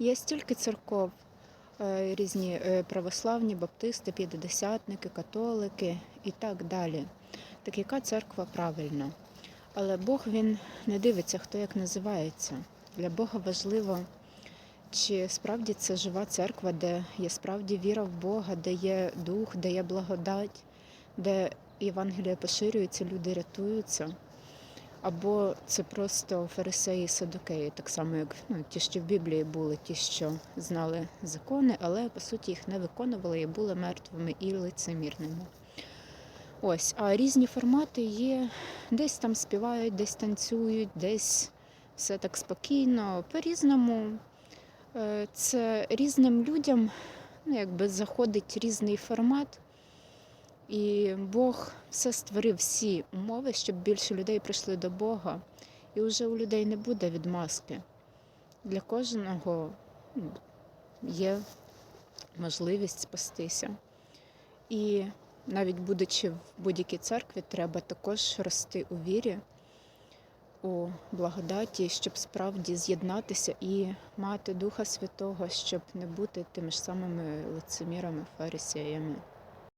Є стільки церков, е, різні е, православні, баптисти, п'ятидесятники, католики і так далі. Так яка церква правильна? Але Бог він не дивиться, хто як називається. Для Бога важливо, чи справді це жива церква, де є справді віра в Бога, де є дух, де є благодать, де Євангелія поширюється, люди рятуються. Або це просто фарисеї і садокеї, так само як ну, ті, що в Біблії були, ті, що знали закони, але по суті їх не виконували і були мертвими і лицемірними. Ось, а різні формати є, десь там співають, десь танцюють, десь все так спокійно, по-різному. Е, Це різним людям ну, якби заходить різний формат. І Бог все створив всі умови, щоб більше людей прийшли до Бога. І вже у людей не буде відмазки. Для кожного ну, є можливість спастися. І навіть будучи в будь-якій церкві, треба також рости у вірі, у благодаті, щоб справді з'єднатися і мати Духа Святого, щоб не бути тими ж самими лицемірами, фарисеями.